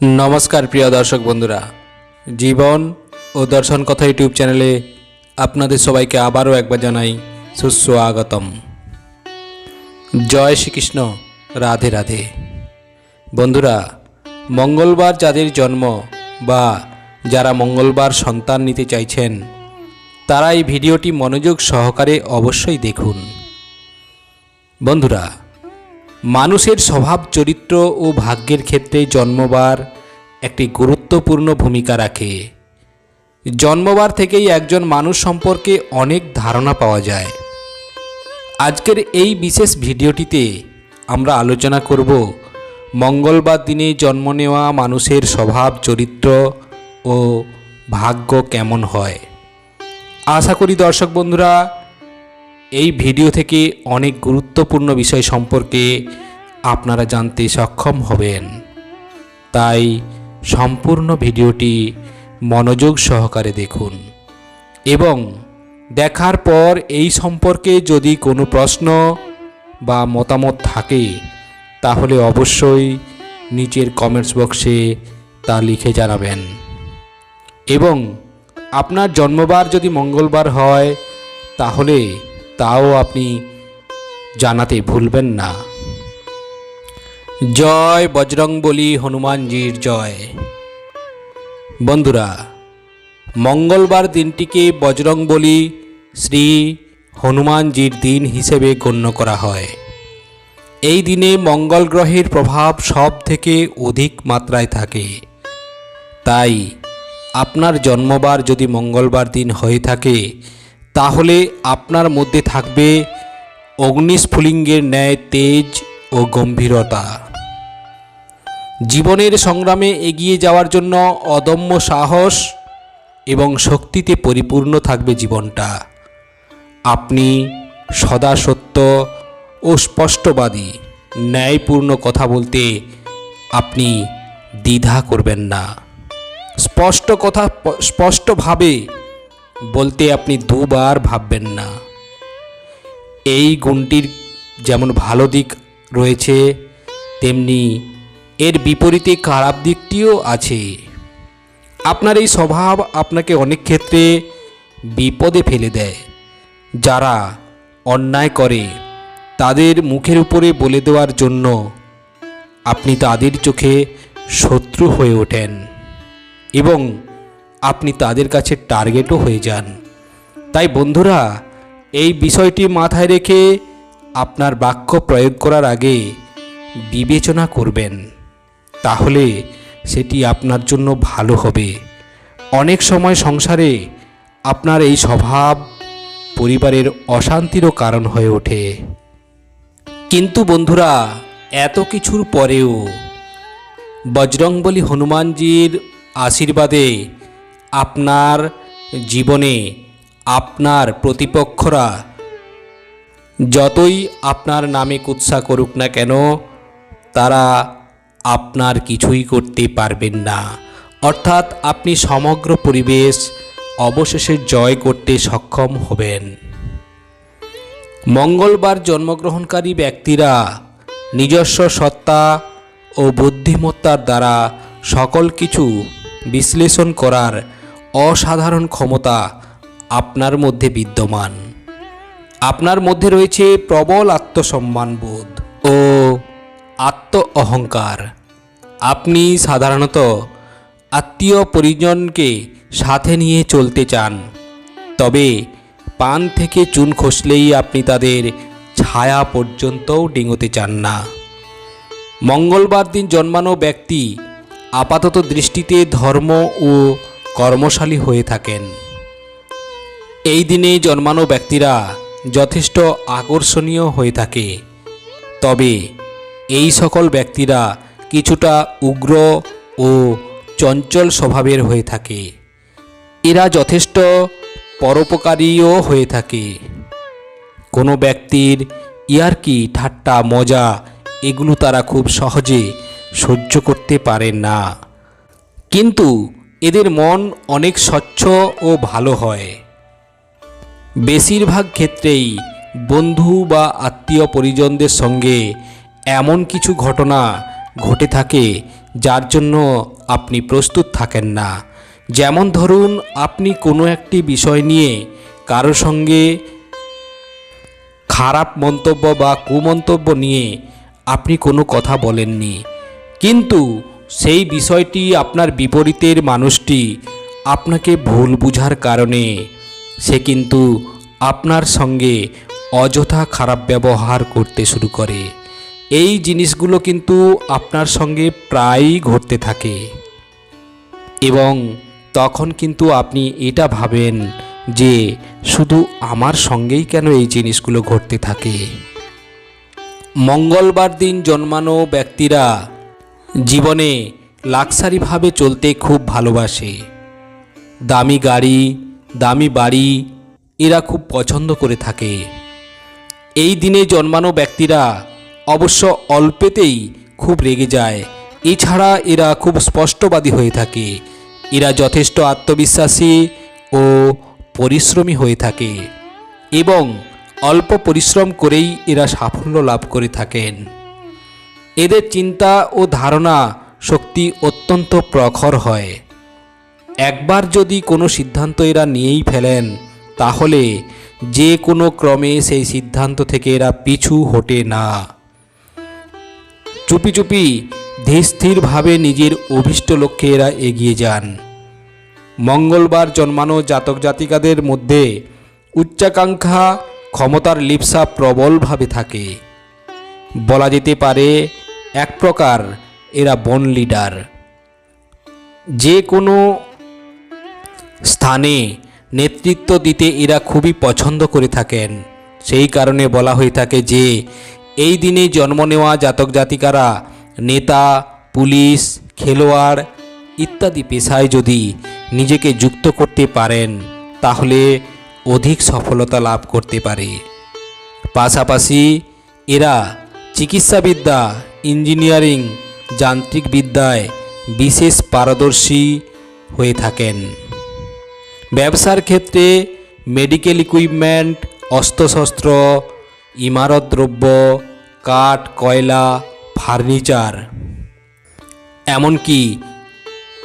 নমস্কার, প্রিয় দর্শক বন্ধুরা। জীবন ও দর্শন কথা ইউটিউব চ্যানেলে আপনাদের সবাইকে আবারও একবার জানাই সুস্বাগতম। জয় শ্রীকৃষ্ণ, রাধে রাধে। বন্ধুরা, মঙ্গলবার যাদের জন্ম বা যারা মঙ্গলবার সন্তান নিতে চাইছেন, তারা এই ভিডিওটি মনোযোগ সহকারে অবশ্যই দেখুন। বন্ধুরা মানুষের স্বভাব, চরিত্র ও ভাগ্যের ক্ষেত্রে জন্মবার একটি গুরুত্বপূর্ণ ভূমিকা রাখে। জন্মবার থেকেই একজন মানুষ সম্পর্কে অনেক ধারণা পাওয়া যায়। আজকের এই বিশেষ ভিডিওটিতে আমরা আলোচনা করব মঙ্গলবার দিনে জন্ম নেওয়া মানুষের স্বভাব, চরিত্র ও ভাগ্য কেমন হয়। আশা করি দর্শক বন্ধুরা এই ভিডিও থেকে অনেক গুরুত্বপূর্ণ বিষয় সম্পর্কে আপনারা জানতে সক্ষম হবেন। তাই সম্পূর্ণ ভিডিওটি মনোযোগ সহকারে দেখুন। এবং দেখার পর এই সম্পর্কে যদি কোনো প্রশ্ন বা মতামত থাকে, তাহলে অবশ্যই নিচের কমেন্টস বক্সে তা লিখে জানাবেন। এবং আপনার জন্মবার যদি মঙ্গলবার হয়, তাহলে তাও আপনি জানাতে ভুলবেন না। জয় বজরংবলী হনুমানজির জয়। বন্ধুরা, মঙ্গলবার দিনটিকে বজরংবলী শ্রী হনুমানজির দিন হিসেবে গণ্য করা হয়। এই দিনে মঙ্গল গ্রহের প্রভাব সব থেকে অধিক মাত্রায় থাকে। তাই আপনার জন্মবার যদি মঙ্গলবার দিন হয়ে থাকে তাহলে আপনার মধ্যে থাকবে অগ্নিস্ফুলিঙ্গের ন্যায় তেজ ও গম্ভীরতা। জীবনের সংগ্রামে এগিয়ে যাওয়ার জন্য অদম্য সাহস এবং শক্তিতে পরিপূর্ণ থাকবে জীবনটা। আপনি সদা সত্য ও স্পষ্টবাদী, ন্যায়পূর্ণ কথা বলতে আপনি দ্বিধা করবেন না। স্পষ্ট কথা, স্পষ্টভাবে বলতে আপনি দুবার ভাববেন না। এই গুণটির যেমন ভালো দিক রয়েছে, তেমনি এর বিপরীতে খারাপ দিকটিও আছে। আপনার এই স্বভাব আপনাকে অনেক ক্ষেত্রে বিপদে ফেলে দেয়। যারা অন্যায় করে, তাদের মুখের উপরে বলে দেওয়ার জন্য আপনি তাদের চোখে শত্রু হয়ে ওঠেন। এবং আপনি তাদের কাছে টার্গেটও হয়ে যান। তাই বন্ধুরা, এই বিষয়টি মাথায় রেখে আপনার বাক্য প্রয়োগ করার আগে বিবেচনা করবেন। তাহলে সেটি আপনার জন্য ভালো হবে। অনেক সময় সংসারে আপনার এই স্বভাব পরিবারের অশান্তিরও কারণ হয়ে ওঠে। কিন্তু বন্ধুরা, এত কিছুর পরেও বজরংবলী হনুমানজির আশীর্বাদে আপনার জীবনে আপনার প্রতিপক্ষরা যতই আপনার নামে কুৎসা করুক না কেন, তারা আপনার কিছুই করতে পারবেন না। অর্থাৎ আপনি সমগ্র পরিবেশ অবশেষে জয় করতে সক্ষম হবেন। মঙ্গলবার জন্মগ্রহণকারী ব্যক্তিরা নিজস্ব সত্তা ও বুদ্ধিমত্তার দ্বারা সকল কিছু বিশ্লেষণ করার অসাধারণ ক্ষমতা আপনার মধ্যে বিদ্যমান। আপনার মধ্যে রয়েছে প্রবল আত্মসম্মানবোধ ও আত্ম অহংকার আপনি সাধারণত আত্মীয় পরিজনকে সাথে নিয়ে চলতে চান। তবে পান থেকে চুন খসলেই আপনি তাদের ছায়া পর্যন্তও ডিঙোতে চান না। মঙ্গলবার দিন জন্মানো ব্যক্তি আপাতত দৃষ্টিতে ধর্ম ও কর্মশালী হয়ে থাকেন। এই দিনে জন্মানো ব্যক্তিরা যথেষ্ট আকর্ষণীয় হয়ে থাকে। তবে এই সকল ব্যক্তিরা কিছুটা উগ্র ও চঞ্চল স্বভাবের হয়ে থাকে। এরা যথেষ্ট পরোপকারীও হয়ে থাকে। কোনো ব্যক্তির ইয়ার্কি, ঠাট্টা, মজা এগুলো তারা খুব সহজে সহ্য করতে পারে না। কিন্তু এদের মন অনেক স্বচ্ছ ও ভালো হয়। বেশিরভাগ ক্ষেত্রেই বন্ধু বা আত্মীয় পরিজনদের সঙ্গে এমন কিছু ঘটনা ঘটে থাকে যার জন্য আপনি প্রস্তুত থাকেন না। যেমন ধরুন, আপনি কোনো একটি বিষয় নিয়ে কারও সঙ্গে খারাপ মন্তব্য বা কুমন্তব্য নিয়ে আপনি কোনো কথা বলেননি। কিন্তু সেই বিষয়টি আপনার বিপরীতের মানুষটি আপনাকে ভুল বুঝার কারণে। সে কিন্তু আপনার সঙ্গে অযথা খারাপ ব্যবহার করতে শুরু করে। এই জিনিসগুলো কিন্তু আপনার সঙ্গে প্রায়ই ঘটতে থাকে। এবং তখন কিন্তু আপনি এটা ভাবেন যে শুধু আমার সঙ্গেই কেন এই জিনিসগুলো ঘটতে থাকে? মঙ্গলবার দিন জন্মানো ব্যক্তিরা জীবনে লাক্সারিভাবে চলতে খুব ভালোবাসে। দামি গাড়ি, দামি বাড়ি, এরা খুব পছন্দ করে থাকে। এই দিনে জন্মানো ব্যক্তিরা অবশ্য অল্পেতেই খুব রেগে যায়। এছাড়া এরা খুব স্পষ্টবাদী হয়ে থাকে। এরা যথেষ্ট আত্মবিশ্বাসী ও পরিশ্রমী হয়ে থাকে এবং অল্প পরিশ্রম করেই এরা সাফল্য লাভ করে থাকেন। এদের চিন্তা ও ধারণা শক্তি অত্যন্ত প্রখর হয়। একবার যদি কোনো সিদ্ধান্ত এরা নিয়েই ফেলেন, তাহলে যে কোনো ক্রমে সেই সিদ্ধান্ত থেকে এরা পিছু হটে না। চুপি চুপি ধীরস্থিরভাবে নিজের অভীষ্ট লক্ষ্যে এরা এগিয়ে যান। মঙ্গলবার জন্মানো জাতক জাতিকাদের মধ্যে উচ্চাকাঙ্ক্ষা ক্ষমতার লিপসা প্রবলভাবে থাকে। বলা যেতে পারে এক প্রকার এরা বন লিডার। যে কোনো স্থানে নেতৃত্ব দিতে এরা খুবই পছন্দ করে থাকেন। সেই কারণে বলা হয়ে থাকে যে, এই দিনে জন্ম নেওয়া জাতক জাতিকারা, নেতা, পুলিশ, খেলোয়াড় ইত্যাদি পেশায় যদি নিজেকে যুক্ত করতে পারেন, তাহলে অধিক সফলতা লাভ করতে পারে। পাশাপাশি এরা চিকিৎসাবিদ্যা ইঞ্জিনিয়ারিং যান্ত্রিক বিদ্যায় বিশেষ পারদর্শী হয়ে থাকেন। ব্যবসার ক্ষেত্রে মেডিকেল ইকুইপমেন্ট, অস্ত্রশস্ত্র ইমারত দ্রব্য কাঠ, কয়লা, ফার্নিচার, এমনকি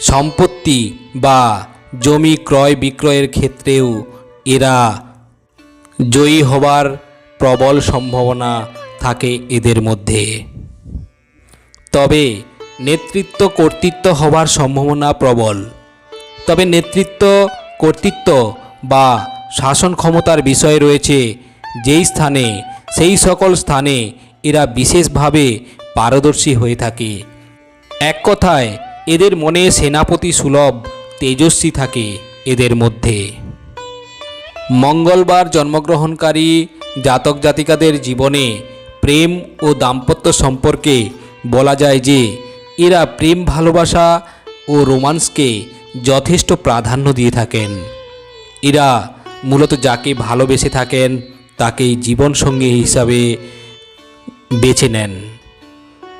সম্পত্তি বা জমি ক্রয় বিক্রয়ের ক্ষেত্রেও এরা জয়ী হবার প্রবল সম্ভাবনা থাকে এদের মধ্যে। তবে নেতৃত্ব কর্তৃত্ব হবার সম্ভাবনা প্রবল। তবে নেতৃত্ব, কর্তৃত্ব বা শাসন ক্ষমতার বিষয় রয়েছে যেই স্থানে, সেই সকল স্থানে এরা বিশেষভাবে পারদর্শী হয়ে থাকে। এক কথায়, এদের মনে সেনাপতি সুলভ তেজস্বী থাকে এদের মধ্যে। মঙ্গলবার জন্মগ্রহণকারী জাতক জাতিকাদের জীবনে প্রেম ও দাম্পত্য সম্পর্কে বলা যায় যে, এরা প্রেম, ভালোবাসা ও রোমান্সকে যথেষ্ট প্রাধান্য দিয়ে থাকেন। এরা মূলত যাকে ভালোবেসে থাকেন, তাকেই জীবনসঙ্গী হিসাবে বেছে নেন।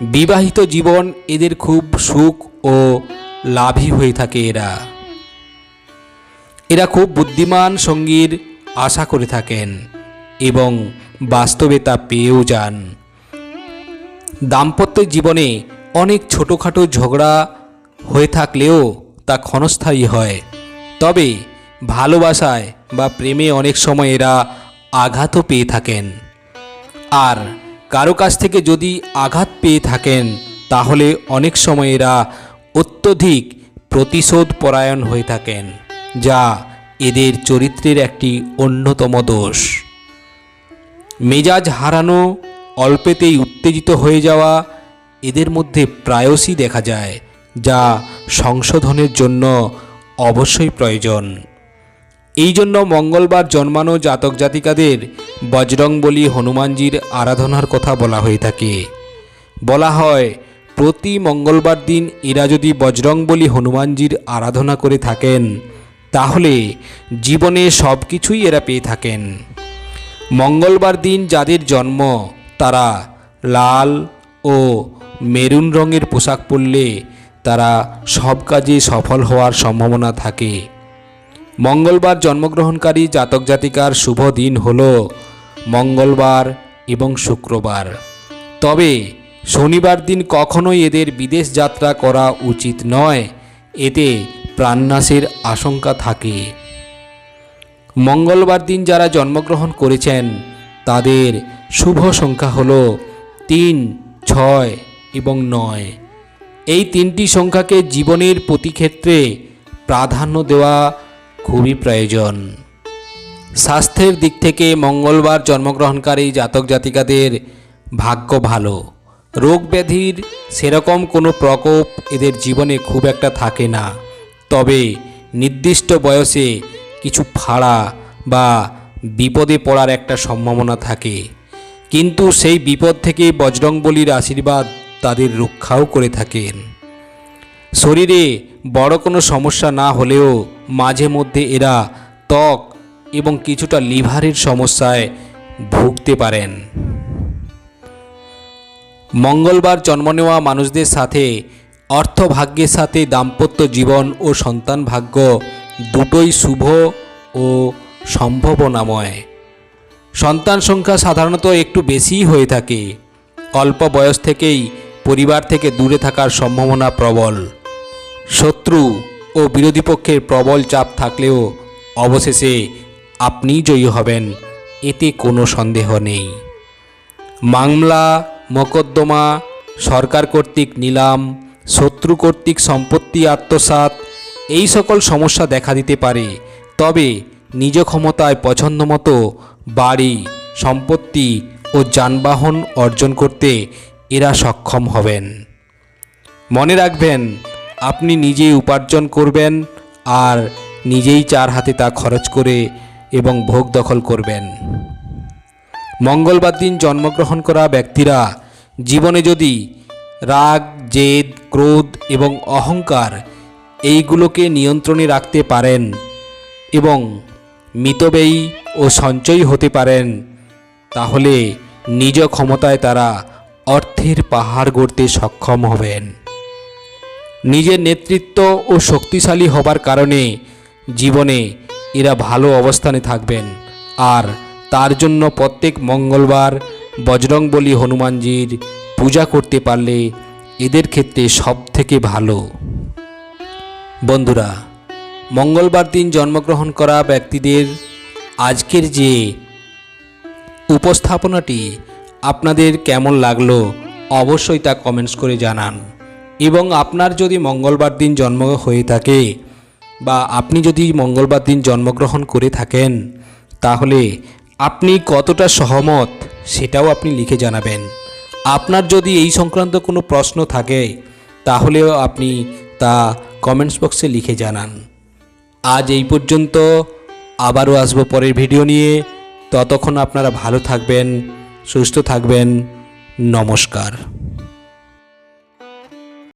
বিবাহিত জীবন এদের খুব সুখ ও লাভী হয়ে থাকে এরা। এরা খুব বুদ্ধিমান, সঙ্গীর আশা করে থাকেন এবং বাস্তবে তা পেয়েও যান। দাম্পত্য জীবনে অনেক ছোটোখাটো ঝগড়া হয়ে থাকলেও তা ক্ষণস্থায়ী হয়। তবে ভালোবাসায় বা প্রেমে অনেক সময় এরা আঘাতও পেয়ে থাকেন। আর কারও কাছ থেকে যদি আঘাত পেয়ে থাকেন, তাহলে অনেক সময় এরা অত্যধিক প্রতিশোধ পরায়ণ হয়ে থাকেন, যা এদের চরিত্রের একটি অন্যতম দোষ। মেজাজ হারানো অল্পেতেই উত্তেজিত হয়ে যাওয়া এদের মধ্যে প্রায়শই দেখা যায়, যা সংশোধনের জন্য অবশ্যই প্রয়োজন। এই জন্য মঙ্গলবার জন্মানো জাতক জাতিকাদের বজরংবলী হনুমানজির আরাধনার কথা বলা হয়ে থাকে। বলা হয়, প্রতি মঙ্গলবার দিন এরা যদি বজরংবলী হনুমানজির আরাধনা করে থাকেন, তাহলে জীবনে সব কিছুই এরা পেয়ে থাকেন। মঙ্গলবার দিন যাদের জন্ম তারা লাল ও মেরুন রঙের পোশাক পরলে তারা সব কাজে সফল হওয়ার সম্ভাবনা থাকে। মঙ্গলবার জন্মগ্রহণকারী জাতক জাতিকার শুভ দিন হল মঙ্গলবার এবং শুক্রবার। তবে শনিবার দিন কখনোই এদের বিদেশ যাত্রা করা উচিত নয়, এতে প্রাণনাশের আশঙ্কা থাকে। মঙ্গলবার দিন যারা জন্মগ্রহণ করেছেন, তাদের শুভ সংখ্যা হল তিন, ছয় এবং নয়। এই তিনটি সংখ্যাকে জীবনের প্রতি ক্ষেত্রে প্রাধান্য দেওয়া খুবই প্রয়োজন। স্বাস্থ্যের দিক থেকে মঙ্গলবার জন্মগ্রহণকারী জাতক জাতিকাদের ভাগ্য ভালো। রোগ ব্যাধির সেরকম কোনো প্রকোপ এদের জীবনে খুব একটা থাকে না। তবে নির্দিষ্ট বয়সে কিছু ফাড়া বা বিপদে পড়ার একটা সম্ভাবনা থাকে। কিন্তু সেই বিপদ থেকে বজরংবলীর আশীর্বাদ তাদের রক্ষাও করে থাকেন। শরীরে বড় কোনো সমস্যা না হলেও মাঝে মধ্যে এরা ত্বক এবং কিছুটা লিভারের সমস্যায় ভুগতে পারেন। মঙ্গলবার জন্ম নেওয়া মানুষদের সাথে অর্থভাগ্যের সাথে দাম্পত্য জীবন ও সন্তান ভাগ্য দুটোই শুভ ও সম্ভাবনাময়। সন্তান সংখ্যা সাধারণত একটু বেশিই হয়ে থাকে। অল্প বয়স থেকেই পরিবার থেকে দূরে থাকার সম্ভাবনা প্রবল। শত্রু ও বিরোধী পক্ষের প্রবল চাপ থাকলেও অবশেষে আপনিই জয়ী হবেন, এতে কোনো সন্দেহ নেই। মামলা, মোকদ্দমা, সরকার কর্তৃক নিলাম, শত্রু কর্তৃক সম্পত্তি আত্মসাৎ, এই সকল সমস্যা দেখা দিতে পারে, তবে নিজ ক্ষমতায় পছন্দ মতো বাড়ি, সম্পত্তি ও যানবাহন অর্জন করতে এরা সক্ষম হবেন। মনে রাখবেন, আপনি নিজেই উপার্জন করবেন আর নিজেই চার হাতে তা খরচ করে এবং ভোগ দখল করবেন। মঙ্গলবার দিন জন্মগ্রহণ করা ব্যক্তিরা জীবনে যদি রাগ, জেদ, ক্রোধ এবং অহংকার এইগুলোকে নিয়ন্ত্রণে রাখতে পারেন এবং মিতব্যয়ী ও সঞ্চয়ী হতে পারেন। তাহলে নিজ ক্ষমতায় তারা অর্থের পাহাড় গড়তে সক্ষম হবেন। নিজের নেতৃত্ব ও শক্তিশালী হবার কারণে জীবনে এরা ভালো অবস্থানে থাকবেন। আর তার জন্য প্রত্যেক মঙ্গলবার বজরংবলী হনুমানজির পূজা করতে পারলে এদের ক্ষেত্রে সব থেকে ভালো। বন্ধুরা মঙ্গলবার দিন জন্মগ্রহণ করা ব্যক্তিদের আজকের যে উপস্থাপনাটি আপনাদের কেমন লাগল অবশ্যই তা কমেন্টস করে জানান। এবং আপনার যদি মঙ্গলবার দিন জন্ম হয়ে থাকে বা আপনি যদি মঙ্গলবার দিন জন্মগ্রহণ করে থাকেন, তাহলে আপনি কতটা সহমত সেটাও আপনি লিখে জানাবেন। আপনার যদি এই সংক্রান্ত কোনো প্রশ্ন থাকে, তাহলেও আপনি তা কমেন্টস বক্সে লিখে জানান। আজ এই পর্যন্ত। আবারও আসব পরের ভিডিও নিয়ে। ততক্ষণ আপনারা ভালো থাকবেন, সুস্থ থাকবেন। নমস্কার।